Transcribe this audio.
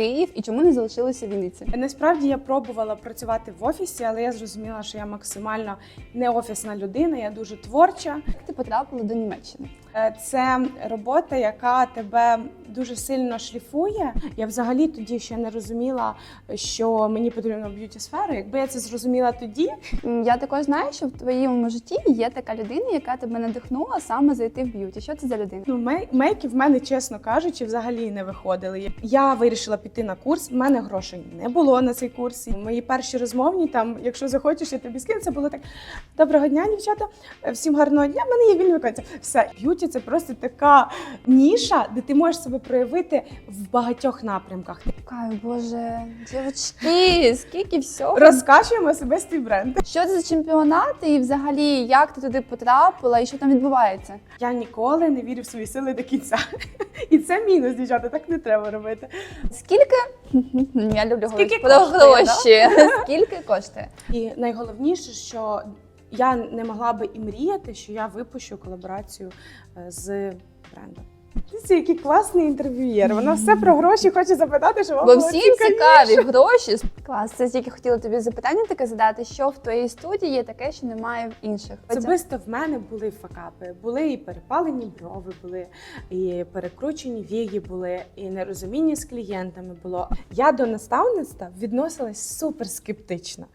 Київ і чому не залишилися в Вінниці? Насправді я пробувала працювати в офісі, але я зрозуміла, що я максимально не офісна людина, я дуже творча. Як ти потрапила до Німеччини? Е, Це робота, яка тебе дуже сильно шліфує. Я взагалі тоді ще не розуміла, що мені потрібно в б'юті сферу. Якби я це зрозуміла тоді, Я також знаю, що в твоєму житті є така людина, яка тебе надихнула саме зайти в б'юті. Що це за людина? ну мей- мейки в мене, чесно кажучи, взагалі не виходили. Я вирішила піти на курс. в мене грошей не було на цей курс. Мої перші розмовні там, якщо захочеш, я тобі скину. Це було так. Доброго дня, дівчата. Всім гарного дня. В мене є вільні вакансії. Все, б'юті це просто така ніша, де ти можеш себе проявити в багатьох напрямках. Каю, боже, дівчатки, скільки всього. Розкачуємо особистий бренд. Що це за чемпіонати і взагалі як ти туди потрапила і що там відбувається? Я ніколи не вірю в свої сили до кінця. І це мінус, дівчата, так не треба робити. Скільки? Я люблю Скільки говорити про коштує, гроші. Скільки коштує? І найголовніше, що я не могла би і мріяти, що я випущу колаборацію е, з брендом. Дивіться, який класний інтерв'юєр. Вона все про гроші хоче запитати, що вам Бо було всім цікаві гроші. Клас, це тільки хотіла тобі запитання таке задати, що в твоїй студії є таке, що немає в інших. Особисто в мене були факапи. Були і перепалені брови, були, і перекручені вії були, і нерозуміння з клієнтами було. Я до наставництва відносилась супер скептично.